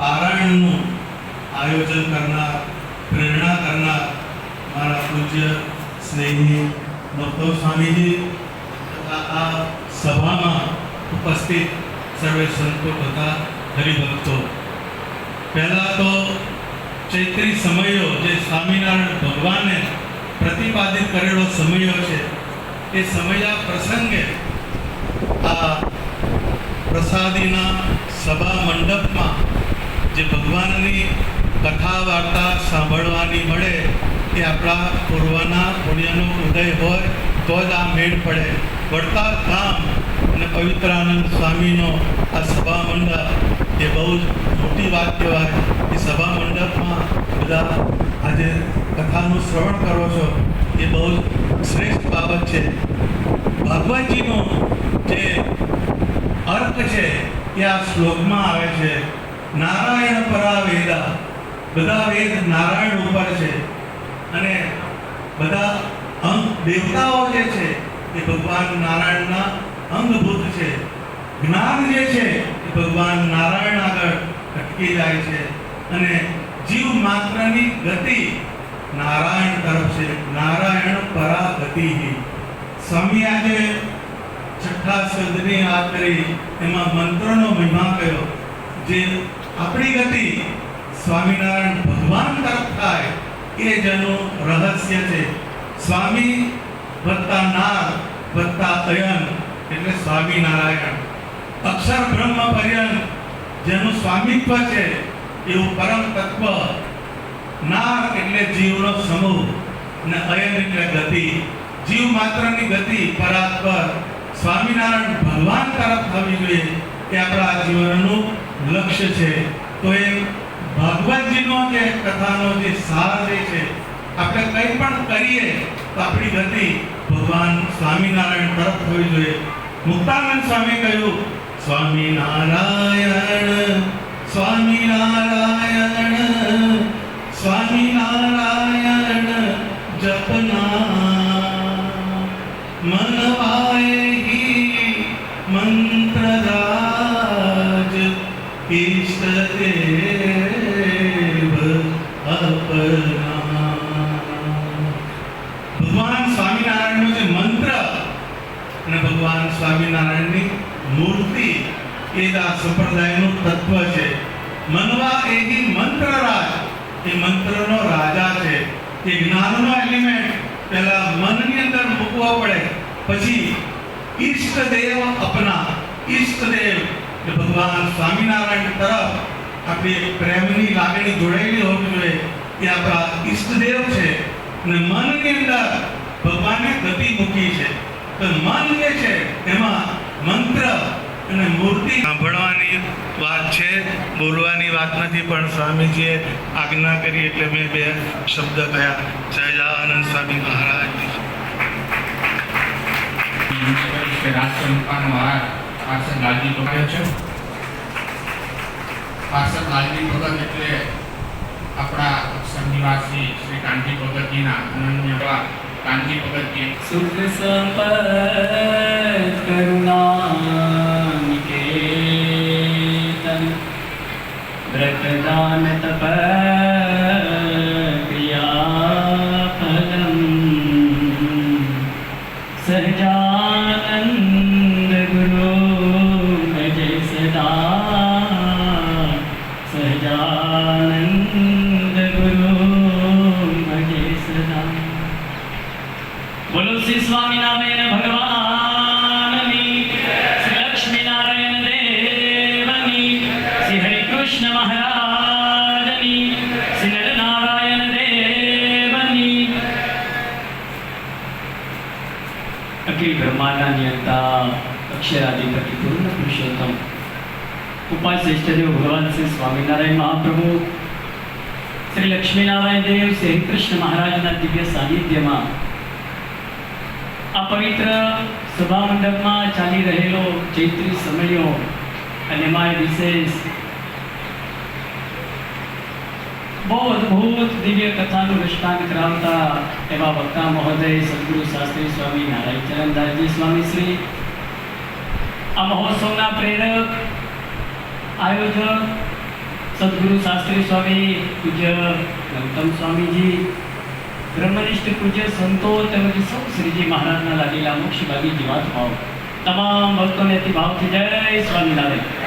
પારાયણનું આયોજન કરનાર, પ્રેરણા કરનાર મારા પૂજ્ય સ્નેહી ડૉક્ટર સ્વામીજી આ સભામાં ઉપસ્થિત સર્વે સંતો તથા હરિભક્તો. પહેલાં તો ચૈત્રી સમયો જે સ્વામિનારાયણ ભગવાને પ્રતિપાદિત કરેલો સમયો છે એ સમયા પ્રસંગે આ પ્રસાદીના સભા મંડપમાં જે ભગવાનની કથા વાર્તા સાંભળવાની મળે એ આપણા પૂર્વના પુણ્યનો ઉદય હોય તો જ આ મેળ પડે. વડતાલ ધામ અને પવિત્રાનંદ સ્વામીનો આ સભા મંડપ એ બહુ જ મોટી વાત કહેવાય. એ સભા મંડપમાં બધા આજે કથાનું શ્રવણ કરો છો એ બહુ જ શ્રેષ્ઠ બાબત છે. ભગવાનજીનો જે અર્થ છે એ આ શ્લોકમાં આવે છે. નારાયણ પરા વેદા. બધા વેદ નારાયણ ઉપર છે. અને બધા અંગ દેવતાઓ જે છે, એ ભગવાન નારાયણના અંગભૂત છે. જ્ઞાન જે છે, એ ભગવાન નારાયણ આગળ અટકી જાય છે. અને જીવ માત્રની ગતિ નારાયણ તરફ છે. નારાયણ પરા ગતિ સ્વામી આજે છઠ્ઠા શબ્દની વાત કરી. એમાં મંત્રનો મહિમા જે આપણી ગતિ સ્વામિનારાયણ ભગવાન તરફ થાય, એ જેનું રહસ્ય છે. સ્વામી વત્તા નાર વત્તા અયન એટલે સ્વામિનારાયણ. અક્ષર બ્રહ્મ પર્યંત જેનું સ્વામિત્વ છે, એવું પરમ તત્વ. નાર એટલે જીવનો સમૂહ અને અયન એટલે ગતિ. જીવ માત્રની ગતિ પરાત્પર. સ્વામિનારાયણ ભગવાન તરફ થવી જોઈએ. એ આપણા જીવનનું લક્ષ્ય છે. તો એ ભાગવતજીનો જે કથાનો જે સાર છે, આપણે કંઈ પણ કરીએ તો આપણી ગતિ ભગવાન સ્વામિનારાયણ તરફ હોવી જોઈએ. મુક્તાનંદ સ્વામી કહ્યું, સ્વામિનારાયણ સ્વામિનારાયણ સ્વામિનારાયણ, જપના મન વાયહી મંત્રરાજ ઈષ્ટદેવ અપના ભગવાન સ્વામિનારાયણનો જે મંત્ર અને ભગવાન સ્વામિનારાયણની મૂર્તિ એ જ આ સંપ્રદાયનું તત્વ છે. મનવા એ મંત્ર રાજ. એ મંત્રનો રાજા છે. એ જ્ઞાનનો એલિમેન્ટ. પહેલા મનની અંદર મૂકવો પડે. પછી ઈષ્ટદેવ અપના. ઈષ્ટદેવ. એટલે ભગવાન સ્વામિનારાયણ તરફ આપણી પ્રેમની લાગણી જોડાયેલી હોવી જોઈએ એ આપણા ઈષ્ટદેવ છે અને મનની અંદર ભગવાનને ગતિ મૂકી છે. તો મન જે છે એમાં મંત્ર અને મૂર્તિ સાંભળવાની વાત છે. બોલવાની વાત નથી, પણ સ્વામીજીએ આજ્ઞા કરી એટલે મેં બે શબ્દ કહ્યા. સહજાનંદ સ્વામી મહારાજ. રાજચંપાનો પાર્સલ લાલજી ભગત છે પાર્સલ લાલજી ભગત એટલે આપણા સંનિવાસી શ્રી કાંતિ ભગતજીના અનન્ય કાંતિ ભગતજી સુખ સંપત કરુણા નિકેતન વ્રતદાન તપ વિસરતા બોલો શ્રી સ્વામિનારાયણ ભગવાનની શ્રી લક્ષ્મીનારાયણ દેવની શ્રી હરિકૃષ્ણ મહારાજની શ્રી નરનારાયણ દેવની અખિલ બ્રહ્માંડના નિયંતા અક્ષરાધિ પતિ પૂર્ણ પુરુષોત્તમ ઉપાશ્રેષ્ઠ દેવ ભગવાન શ્રી સ્વામિનારાયણ મહાપ્રભુ શ્રી લક્ષ્મીનારાયણ દેવ શ્રી કૃષ્ણ મહારાજના દિવ્ય સાનિધ્યમાં આ પવિત્ર સભા મંડપમાં ચાલી રહેલો ચૈત્રી સમયો અને એમાં વિશેષ બહુ અદ્ભુત દિવ્ય કથાનું વિષ્ટાંત કરાવતા એવા વક્તા મહોદય સદગુરુ શાસ્ત્રી સ્વામી નારાયણ ચરણદાસજી સ્વામી શ્રી આ મહોત્સવના પ્રેરક આયોજક સદગુરુ શાસ્ત્રી સ્વામી પૂજ્ય ગૌતમ સ્વામીજી, બ્રહ્મનિષ્ઠ પૂજ્ય સંતો તેમજ સૌ શ્રીજી મહારાજના લાગેલા મોક્ષભાગી જીવાત્માઓ તમામ ભક્તોને અતિ ભાવથી જય સ્વામિનારાયણ.